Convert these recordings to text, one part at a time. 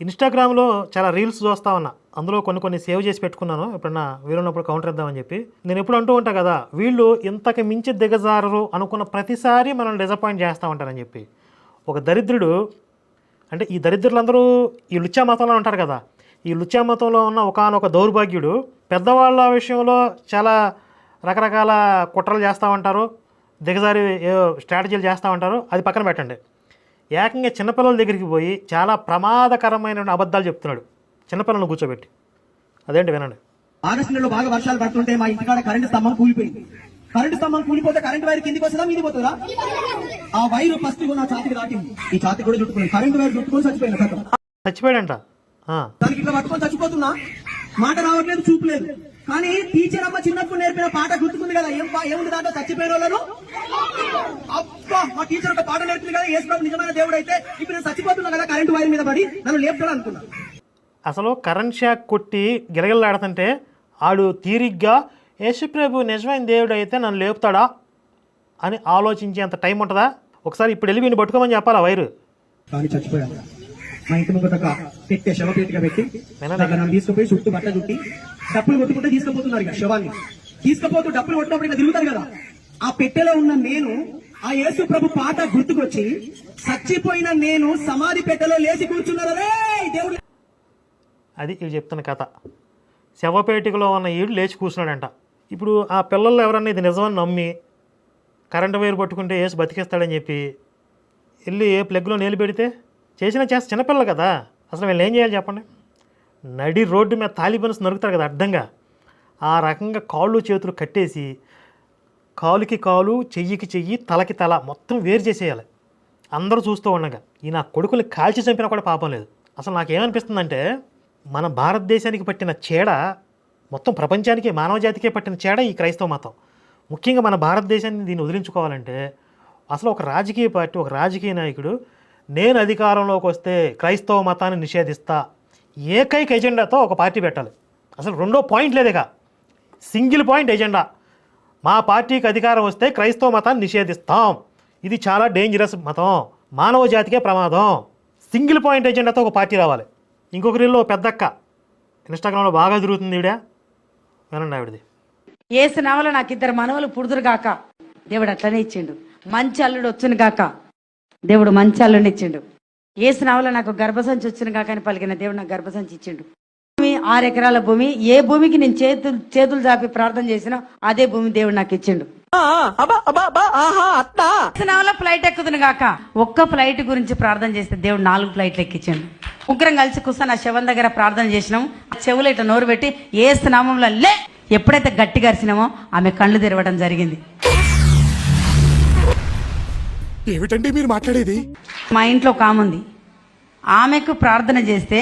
ఇన్స్టాగ్రామ్లో చాలా రీల్స్ చూస్తా ఉన్నా. అందులో కొన్ని కొన్ని సేవ్ చేసి పెట్టుకున్నాను. ఎప్పుడన్నా వీరున్నప్పుడు కౌంటర్ ఇద్దామని చెప్పి. నేను ఎప్పుడు అంటూ ఉంటా కదా వీళ్ళు ఇంతకు మించి దిగజారరు అనుకున్న ప్రతిసారి మనం డిసప్పాయింట్ చేస్తూ ఉంటారని చెప్పి. ఒక దరిద్రుడు అంటే ఈ దరిద్రులందరూ ఈ లుచ్చా మతంలో ఉంటారు కదా ఈ లుచ్చా మతంలో ఉన్న ఒకానొక దౌర్భాగ్యుడు పెద్దవాళ్ళ విషయంలో చాలా రకరకాల కుట్రలు చేస్తూ ఉంటారు దిగజారి ఏవో స్ట్రాటజీలు చేస్తూ ఉంటారు. అది పక్కన పెట్టండి. ఏకంగా చిన్నపిల్లల దగ్గరికి పోయి చాలా ప్రమాదకరమైన అబద్ధాలు చెప్తున్నాడు. చిన్నపిల్లలను కూర్చోబెట్టి. అదేంటి వినండి. ఆగస్టు నెలలో బాగా వర్షాలు పడుతుంటే మా ఇంటికాడ కరెంటు స్తంభం కూలిపోయింది. కరెంటు స్తంభం కూలిపోతే కరెంటు వైర్ కిందికి వస్తుందా మీది పోతుందా? ఆ వైరు ఫస్ట్ నా ఛాతికి దాటింది. ఈ ఛాతి కూడా చుట్టుకుని కరెంటు వైర్ చుట్టుకొని చచ్చిపోయిన చచ్చిపోయాడంట. దానికి ఇట్లా పట్టుకొని చచ్చిపోతున్నా? మాట రావట్లేదు చూపు లేదు. కానీ టీచర్ అమ్మ చిన్నప్పుడు నేర్పిన పాట గుర్తుకుంది కదా. ఏం ఏముంది దాంట్లో? చచ్చిపోయిన వాళ్ళను అబ్బా మా టీచర్ ఒక పాట నేర్పింది కదా. యేసు ప్రభు నిజమైన దేవుడు అయితే ఇప్పుడు నేను చచ్చిపోతున్నా కదా కరెంటు వైర్ మీద పడి నన్ను లేపుతాడు అనుకున్నా. అసలు కరెంట్ షాక్ కొట్టి గిలగిలాడుతుంటే ఆడు తీరిగ్గా యేసుప్రభు నిజమైన దేవుడు అయితే నన్ను లేపుతాడా అని ఆలోచించేంత టైం ఉంటుందా? ఒకసారి ఇప్పుడు వెళ్ళి వీడిని పట్టుకోమని చెప్పాలా వైరు? కానీ చచ్చిపోయాను. మా ఇంటి ముంగట ఒక పెట్టే శవపేటిగా పెట్టి నన్ను తీసుకుపోయి చుట్టూ బట్ట చుట్టి డప్పులు కొట్టుకుంటే తీసుకుపోతున్నారు ఇక శవాన్ని. తీసుకుపోతూ డప్పులు కొట్టినప్పుడు ఇక తిరుగుతారు కదా. ఆ పెట్టెలో ఉన్న నేను ఆ యేసు ప్రభు పాట గుర్తుకొచ్చి చచ్చిపోయిన నేను సమాధి పెట్టెలో లేచి కూర్చున్నారే దేవుడు అది ఇవి చెప్తున్న కథ. శవపేటికలో ఉన్న ఈడు లేచి కూర్చున్నాడంట. ఇప్పుడు ఆ పిల్లలు ఎవరన్నా ఇది నిజమని నమ్మి కరెంటు వైర్ పట్టుకుంటే వేసి బతికేస్తాడని చెప్పి వెళ్ళి ఏ ప్లగ్లో నీళ్ళు పెడితే చేసిన చేస్తే చిన్నపిల్లలు కదా. అసలు వీళ్ళు ఏం చేయాలి చెప్పండి? నడి రోడ్డు మీద తాలిబన్స్ నరుకుతారు కదా అడ్డంగా. ఆ రకంగా కాళ్ళు చేతులు కట్టేసి కాలుకి కాలు చెయ్యికి చెయ్యి తలకి తల మొత్తం వేరు చేసేయాలి. అందరూ చూస్తూ ఉండగా ఈ నా కొడుకుని కాల్చి చంపినా కూడా పాపం లేదు. అసలు నాకేమనిపిస్తుందంటే మన భారతదేశానికి పట్టిన చీడ మొత్తం ప్రపంచానికి మానవ జాతికే పట్టిన చీడ ఈ క్రైస్తవ మతం. ముఖ్యంగా మన భారతదేశాన్ని దీన్ని వదిలించుకోవాలంటే అసలు ఒక రాజకీయ పార్టీ ఒక రాజకీయ నాయకుడు నేను అధికారంలోకి వస్తే క్రైస్తవ మతాన్ని నిషేధిస్తా. ఏకైక ఎజెండాతో ఒక పార్టీ పెట్టాలి. అసలు రెండో పాయింట్ లేదేగా. Single point agenda. మా పార్టీకి అధికారం వస్తే క్రైస్తవ మతాన్ని నిషేధిస్తాం. ఇది చాలా డేంజరస్ మతం. మానవ జాతికే ప్రమాదం. సింగిల్ పాయింట్ ఎజెండాతో ఒక పార్టీ రావాలి. ఇంకొక రీల్లో పెద్దక్క. ఇన్స్టాగ్రామ్లో బాగా తిరుగుతుంది ఈవిడ. వినండి ఆవిడది. ఏసు నావల నాకు ఇద్దరు మనవలు పుడుదురు గాక. దేవుడు అట్లనే ఇచ్చిండు. మంచి అల్లుడు వచ్చును గాక. దేవుడు మంచి ఇచ్చిండు. ఏసు నావల నాకు గర్భసంచి వచ్చును గాక అని పలికిన దేవుడు నాకు గర్భసంచి ఇచ్చిండు. భూమి ఆరు ఎకరాల భూమి ఏ భూమికి నేను చేతులు చేతులు చాపి ప్రార్థన చేసినా అదే భూమి దేవుడు నాకు ఇచ్చిండు. ఫ్లైట్ ఎక్కుదును గాక ఒక్క ఫ్లైట్ గురించి ప్రార్థన చేస్తే దేవుడు నాలుగు ఫ్లైట్లు ఎక్కించండు ముగ్గురం కలిసి కూర్చొని ఆ శవం దగ్గర ప్రార్థన చేసినాం చెవులు ఇట్లా నోరు పెట్టి ఏసు నామంలో లే ఎప్పుడైతే గట్టిగా అరిచినామో ఆమె కళ్ళు తెరవడం జరిగింది. ఏమిటండి మీరు మాట్లాడేది? మా ఇంట్లో ఒక ఆమె ఉంది. ఆమెకు ప్రార్థన చేస్తే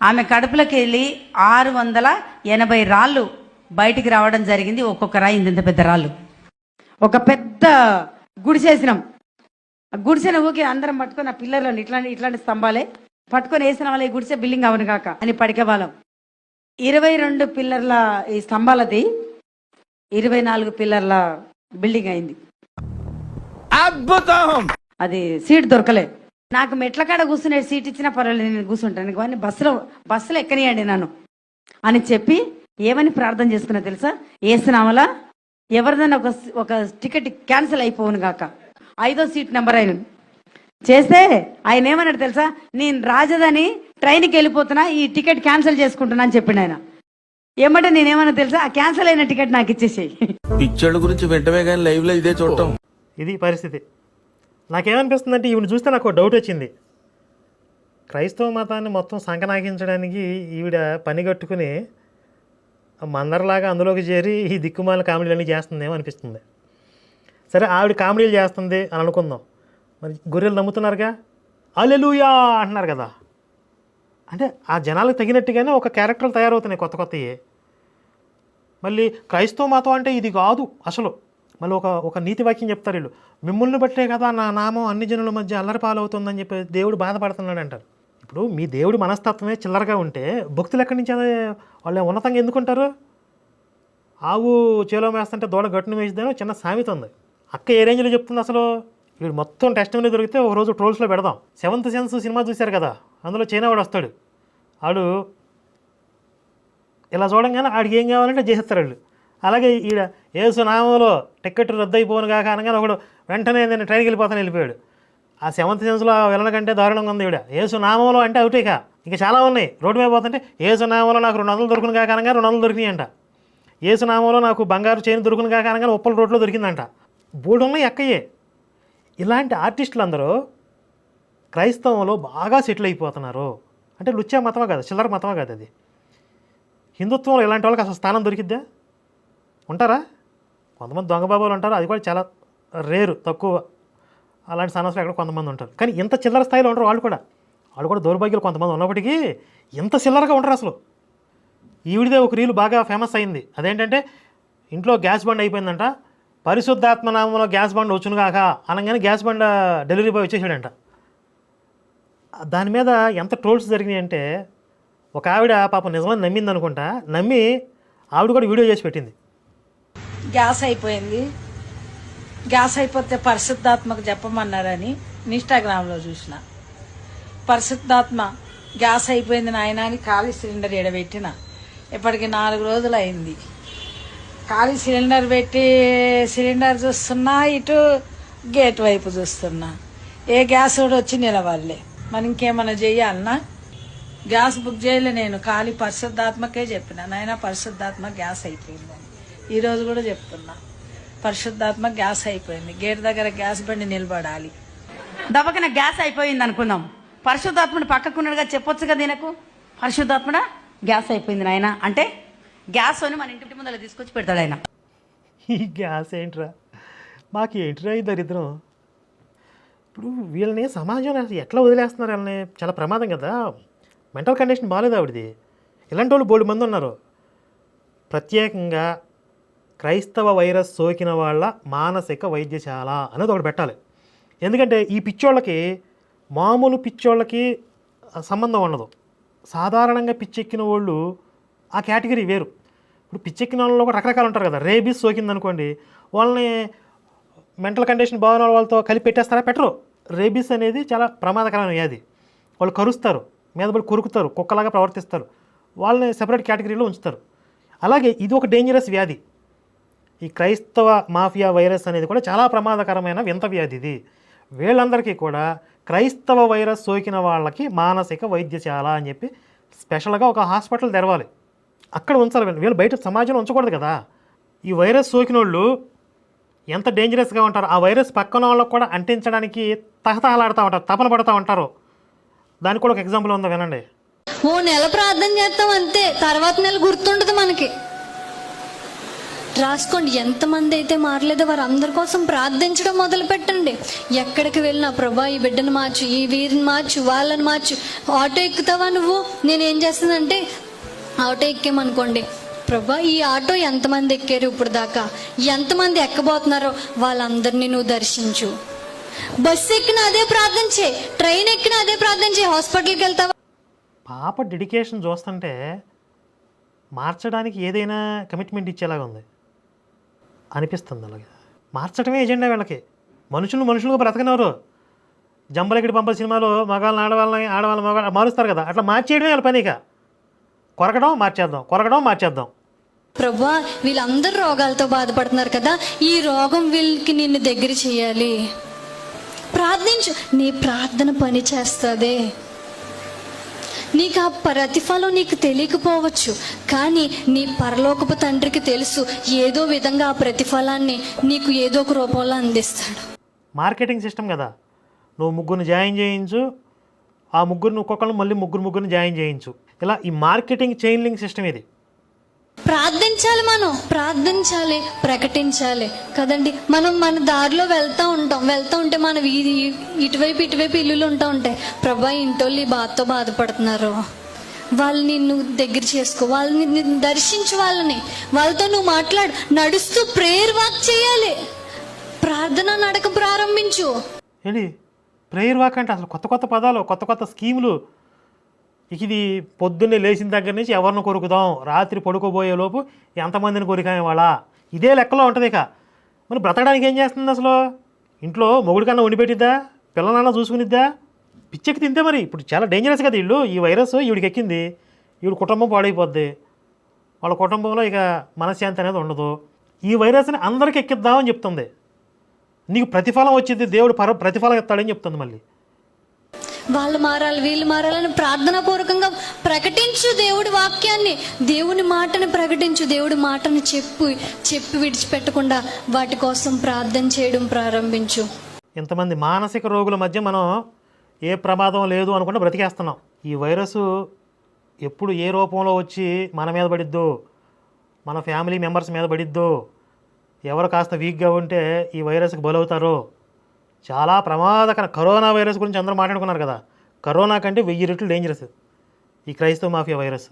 ఆమె కడుపులోకి వెళ్ళి ఆరు వందల ఎనభై రాళ్ళు బయటికి రావడం జరిగింది. ఒక్కొక్క రాయి ఇంత పెద్ద రాళ్ళు. ఒక పెద్ద గుడిసేసినాం ఆ గుడిసెన ఊకి అందరం పట్టుకొని ఆ పిల్లర్లను ఇట్లాంటి ఇట్లాంటి స్తంభాలే పట్టుకొని వేసిన వాళ్ళ ఈ గుడిసె బిల్డింగ్ అవును కాక అని పడికే వాళ్ళం ఇరవై రెండు పిల్లర్ల ఈ స్తంభాలది ఇరవై నాలుగు పిల్లర్ల బిల్డింగ్ అయింది. అది సీట్ దొరకలే. నాకు మెట్ల కాడ కూర్చునే సీట్ ఇచ్చినా పర్వాలేదు నేను కూర్చుంటాను. కానీ బస్సులో బస్సులో ఎక్కనియండి నన్ను. అని చెప్పి ఏమని ప్రార్థన చేసుకున్నా తెలుసా? ఏసునామలా? ఎవరిదైనా ఒక ఒక టికెట్ క్యాన్సిల్ అయిపోవును గాక. ఐదో సీట్ నెంబర్ అయిన చేస్తే ఆయన ఏమన్నాడు తెలుసా? నేను రాజధాని ట్రైన్కి వెళ్ళిపోతున్నా ఈ టికెట్ క్యాన్సిల్ చేసుకుంటున్నా అని చెప్పిండు ఆయన. ఏమంటే నేనేమన్నా తెలుసా? ఆ క్యాన్సిల్ అయిన టికెట్ నాకు ఇచ్చేసేయి. పిక్చర్ల గురించి వెంటనే కానీ లైవ్లో ఇదే చూడటం. ఇది పరిస్థితి. నాకేమనిపిస్తుందంటే ఈవిని చూస్తే నాకు ఒక డౌట్ వచ్చింది. క్రైస్తవ మతాన్ని మొత్తం సంకనాగించడానికి ఈవిడ పని కట్టుకుని మందరలాగా అందులోకి చేరి ఈ దిక్కుమాల కామెడీలన్నీ చేస్తుందేమో అనిపిస్తుంది. సరే ఆవిడ కామెడీలు చేస్తుంది అని అనుకుందాం. మరి గొర్రెలు నమ్ముతున్నారుగా? అలెలుయా అంటున్నారు కదా. అంటే ఆ జనాలకు తగినట్టుగానే ఒక క్యారెక్టర్లు తయారవుతున్నాయి కొత్త కొత్తవి మళ్ళీ క్రైస్తవ మతం అంటే ఇది కాదు అసలు. మళ్ళీ ఒక ఒక నీతి వాక్యం చెప్తారు వీళ్ళు. మిమ్మల్ని బట్టే కదా నా నామం అన్ని జనుల మధ్య అల్లరిపాలవుతుందని చెప్పి దేవుడు బాధపడుతున్నాడు అంటారు. ఇప్పుడు మీ దేవుడి మనస్తత్వమే చిల్లరగా ఉంటే భక్తులు ఎక్కడి నుంచి అదే వాళ్ళు ఉన్నతంగా ఎందుకుంటారు ఆవు చేలో వేస్తుంటే దూడ గట్టును వేసిదేనో చిన్న సామెత ఉంది. అక్క ఏ రేంజ్లో చెప్తుంది అసలు? వీడు మొత్తం టెస్ట్ మీద దొరికితే ఒక రోజు ట్రోల్స్లో పెడదాం. సెవెంత్ సెన్స్ సినిమా చూశారు కదా అందులో చైనా వాడు వస్తాడు. వాడు ఇలా చూడంగానే ఆడికి ఏం కావాలంటే చేసేస్తారు వాళ్ళు. అలాగే ఈడ ఏసు నామంలో టికెట్ రద్దయిపోను కాక అనగానే ఒకడు వెంటనే నేను ట్రైన్కి వెళ్ళిపోతాను వెళ్ళిపోయాడు. ఆ సెవెంత్ సెన్స్లో వెళ్ళడం కంటే దారుణంగా ఉంది ఈవిడ ఏసు నామంలో అంటే అవుటే ఇంకా. చాలా ఉన్నాయి. రోడ్డు మీద పోతుంటే ఏసునామంలో నాకు రెండు వందలు దొరుకును కాక అనగా రెండు వందలు దొరికినాయి అంట. ఏసు నామంలో నాకు బంగారు చైన్ దొరుకును కాక అనగానే ఉప్పల రోడ్లో దొరికిందంట. బోర్డు ఉన్నాయి ఎక్కయ్యే ఇలాంటి ఆర్టిస్టులు అందరూ క్రైస్తవంలో బాగా సెటిల్ అయిపోతున్నారు. అంటే లుచ్చా మతమే కాదు చిల్లర మతమే కాదు అది. హిందుత్వంలో ఇలాంటి వాళ్ళకి అసలు స్థానం దొరికిద్దా? ఉంటారా? కొంతమంది దొంగ బాబాలు ఉంటారు. అది కూడా చాలా రేరు తక్కువ. అలాంటి సన్నాసులు ఎక్కడ కొంతమంది ఉంటారు. కానీ ఇంత చిల్లర స్థాయిలో ఉంటారు వాళ్ళు కూడా. వాళ్ళు కూడా దౌర్భాగ్యులు కొంతమంది ఉన్నప్పటికీ ఇంత చిల్లరగా ఉంటారు అసలు. ఈవిడిదే ఒక రీలు బాగా ఫేమస్ అయింది. అదేంటంటే ఇంట్లో గ్యాస్ బండ్ అయిపోయిందంట. పరిశుద్ధాత్మ నామంలో గ్యాస్ బండ్ వచ్చును కాక అనగానే గ్యాస్ బండ్ డెలివరీ బాయ్ వచ్చేసాడంట. దాని మీద ఎంత ట్రోల్స్ జరిగినాయి అంటే ఒక ఆవిడ పాపం నిజమని నమ్మింది అనుకుంటా నమ్మి ఆవిడ కూడా వీడియో చేసి పెట్టింది. గ్యాస్ అయిపోయింది. గ్యాస్ అయిపోతే పరిశుద్ధాత్మకు చెప్పమన్నారని ఇన్స్టాగ్రామ్లో చూసిన. పరిశుద్ధాత్మ గ్యాస్ అయిపోయింది నాయన అని ఖాళీ సిలిండర్ ఎడబెట్టిన. ఇప్పటికి నాలుగు రోజులు అయింది ఖాళీ సిలిండర్ పెట్టి సిలిండర్ చూస్తున్నా ఇటు గేట్ వైపు చూస్తున్నా. ఏ గ్యాస్ కూడా వచ్చి నిలవాలే మరి ఇంకేమైనా చేయాలన్నా గ్యాస్ బుక్ చేయలే నేను. ఖాళీ పరిశుద్ధాత్మకే చెప్పిన. నాయన పరిశుద్ధాత్మ గ్యాస్ అయిపోయింది. ఈ రోజు కూడా చెప్తున్నా. పరిశుద్ధాత్మ గ్యాస్ అయిపోయింది. గేట్ దగ్గర గ్యాస్ బండి నిలబడాలి. దబకన గ్యాస్ అయిపోయింది అనుకుందాం. పరిశుద్ధాత్ముడు పక్కకున్నాడుగా చెప్పొచ్చు కదా దీనకు? పరిశుద్ధాత్ముడా గ్యాస్ అయిపోయింది నాయన. అంటే గ్యాస్ అని మన ఇంటి ముందర తీసుకొచ్చి పెడతాడు ఆయన. ఈ గ్యాస్ ఏంట్రా? మాకు ఏంట్రా ఈ దరిద్రం? ఇప్పుడు వీళ్ళని సమాజంలో అసలు ఎట్లా వదిలేస్తున్నారు? వీళ్ళని చాలా ప్రమాదం కదా? మెంటల్ కండిషన్ బాగాలేదు ఆవిడది. ఇలాంటి వాళ్ళు బోడు మంది ఉన్నారు. ప్రత్యేకంగా క్రైస్తవ వైరస్ సోకిన వాళ్ళ మానసిక వైద్యశాల అనేది ఒకటి పెట్టాలి. ఎందుకంటే ఈ పిచ్చోళ్ళకి మామూలు పిచ్చోళ్ళకి సంబంధం ఉండదు. సాధారణంగా పిచ్చెక్కిన వాళ్ళు ఆ కేటగిరీ వేరు. ఇప్పుడు పిచ్చెక్కిన వాళ్ళలో కూడా రకరకాలు ఉంటారు కదా. రేబీస్ సోకింది అనుకోండి వాళ్ళని మెంటల్ కండిషన్ బాగున్న వాళ్ళతో కలిపి పెట్టేస్తారా? పెట్టరు. రేబీస్ అనేది చాలా ప్రమాదకరమైన వ్యాధి. వాళ్ళు కరుస్తారు మీద పడి కొరుకుతారు కుక్కలాగా ప్రవర్తిస్తారు. వాళ్ళని సెపరేట్ కేటగిరీలో ఉంచుతారు. అలాగే ఇది ఒక డేంజరస్ వ్యాధి. ఈ క్రైస్తవ మాఫియా వైరస్ అనేది కూడా చాలా ప్రమాదకరమైన వింత వ్యాధి ఇది. వీళ్ళందరికీ కూడా క్రైస్తవ వైరస్ సోకిన వాళ్ళకి మానసిక వైద్యశాల అని చెప్పి స్పెషల్గా ఒక హాస్పిటల్ తెరవాలి. అక్కడ ఉంచాలి. వీళ్ళు. బయట సమాజంలో ఉంచకూడదు కదా. ఈ వైరస్ సోకిన వాళ్ళు ఎంత డేంజరస్గా ఉంటారు. ఆ వైరస్ పక్కన వాళ్ళకు కూడా అంటించడానికి తహతహలాడుతూ ఉంటారు. తపన పడుతూ ఉంటారు. దానికి కూడా ఒక ఎగ్జాంపుల్ ఉందా వినండి. ఓ నెల ప్రార్థన చేస్తాం అంతే. తర్వాత నెల గుర్తుండదు మనకి. రాసుకోండి. ఎంతమంది అయితే మారలేదో వారందరి కోసం ప్రార్థించడం మొదలు పెట్టండి ఎక్కడికి వెళ్ళినా ప్రభా ఈ బిడ్డను మార్చు ఈ వీరిని మార్చు వాళ్ళని మార్చు. ఆటో ఎక్కుతావా నువ్వు? నేను ఏం చేస్తానంటే ఆటో ఎక్కామనుకోండి ప్రభా ఈ ఆటో ఎంతమంది ఎక్కారు ఇప్పుడు దాకా? ఎంతమంది ఎక్కబోతున్నారో వాళ్ళందరినీ నువ్వు దర్శించు. బస్సు ఎక్కిన అదే ప్రార్థన ట్రైన్ ఎక్కిన అదే ప్రార్థన చేయి. హాస్పిటల్కి వెళ్తావా? పాప డెడికేషన్ చూస్తుంటే మార్చడానికి ఏదైనా కమిట్మెంట్ ఇచ్చేలాగా ఉంది. అనిపిస్తుంది అలాగే. మార్చడమే ఎజెండా వీళ్ళకి. మనుషులు మనుషులుగా బ్రతకనవరు జంబలకిడి పంపల సినిమాలో మగాళ్ళని ఆడవాళ్ళని ఆడవాళ్ళని మగాళ్ళని మారుస్తారు కదా. అట్లా మార్చేయడమే వాళ్ళ పని ఇక. కొరకడం మార్చేద్దాం. కొరకడం మార్చేద్దాం. ప్రభా వీళ్ళందరూ రోగాలతో బాధపడుతున్నారు కదా. ఈ రోగం వీళ్ళకి నిన్ను దగ్గర చేయాలి. ప్రార్థించు. నీ ప్రార్థన పని చేస్తుంది. నీకు ఆ ప్రతిఫలం నీకు తెలియకపోవచ్చు కానీ నీ పరలోకపు తండ్రికి తెలుసు ఏదో విధంగా ఆ ప్రతిఫలాన్ని నీకు ఏదో ఒక రూపంలో అందిస్తాడు. మార్కెటింగ్ సిస్టమ్ కదా. నువ్వు ముగ్గురిని జాయిన్ చేయించు ఆ ముగ్గురిని ఒక్కొక్కరు మళ్ళీ ముగ్గురు ముగ్గురిని జాయిన్ చేయించు. ఇలా ఈ మార్కెటింగ్ చైన్ లింక్ సిస్టమ్ ఇది. ప్రార్థించాలి మనం. ప్రార్థించాలి ప్రకటించాలి. కదండి? మనం మన దారిలో వెళ్తూ ఉంటాం. వెళ్తూ ఉంటే మన వీధి ఇటువైపు ఇటువైపు ఇల్లులు ఉంటా ఉంటాయి. ప్రభా ఇంటోళ్ళు ఈ బాధతో బాధపడుతున్నారు. వాళ్ళని నువ్వు దగ్గర చేసుకో. వాళ్ళని నిన్ను దర్శించు వాళ్ళని. వాళ్ళతో నువ్వు మాట్లాడు. నడుస్తూ ప్రేయర్ వాక్ చేయాలి. ప్రార్థన నడక ప్రారంభించు. ఏంటి? ప్రేయర్ వాక్ అంటే అసలు కొత్త కొత్త పదాలు కొత్త కొత్త స్కీములు. ఇక ఇది పొద్దున్నే లేచిన దగ్గర నుంచి ఎవరిని కొరుకుదాం? రాత్రి పడుకోబోయే లోపు ఎంతమందిని కొరికాం వాళ్ళ ఇదే లెక్కలో ఉంటుంది ఇక. మరి బ్రతకడానికి ఏం చేస్తుంది అసలు? ఇంట్లో మొగుడికన్నా వండిపెట్టిద్దా పెట్టిద్దా? పిల్లలన్నా చూసుకునిద్దా? పిచ్చెక్కి తింటే మరి. ఇప్పుడు చాలా డేంజరస్ కదా వీళ్ళు. ఈ వైరస్ ఈవిడికి ఎక్కింది. ఈవిడ కుటుంబం పాడైపోద్ది. వాళ్ళ కుటుంబంలో ఇక మనశ్శాంతి అనేది ఉండదు. ఈ వైరస్ని అందరికీ ఎక్కిద్దామని చెప్తుంది. నీకు ప్రతిఫలం వచ్చింది దేవుడు పర ప్రతిఫలం ఇస్తాడని చెప్తుంది మళ్ళీ. వాళ్ళు మారాలి వీళ్ళు మారాలని ప్రార్థనా పూర్వకంగా ప్రకటించు దేవుడి వాక్యాన్ని. దేవుని మాటని ప్రకటించు దేవుడి మాటని చెప్పు చెప్పి విడిచిపెట్టకుండా వాటి కోసం ప్రార్థన చేయడం ప్రారంభించు. ఇంతమంది మానసిక రోగుల మధ్య మనం ఏ ప్రమాదం లేదు అనుకుంటే బ్రతికేస్తున్నాం. ఈ వైరస్ ఎప్పుడు ఏ రూపంలో వచ్చి మన మీద పడిద్దో మన ఫ్యామిలీ మెంబర్స్ మీద పడిద్దో ఎవరు కాస్త వీక్గా ఉంటే ఈ వైరస్కి బలవుతారో చాలా ప్రమాదకర కరోనా వైరస్ గురించి అందరూ మాట్లాడుకున్నారు కదా. కరోనా కంటే వెయ్యి రెట్లు డేంజరస్ ఈ క్రైస్తవ మాఫియా వైరస్.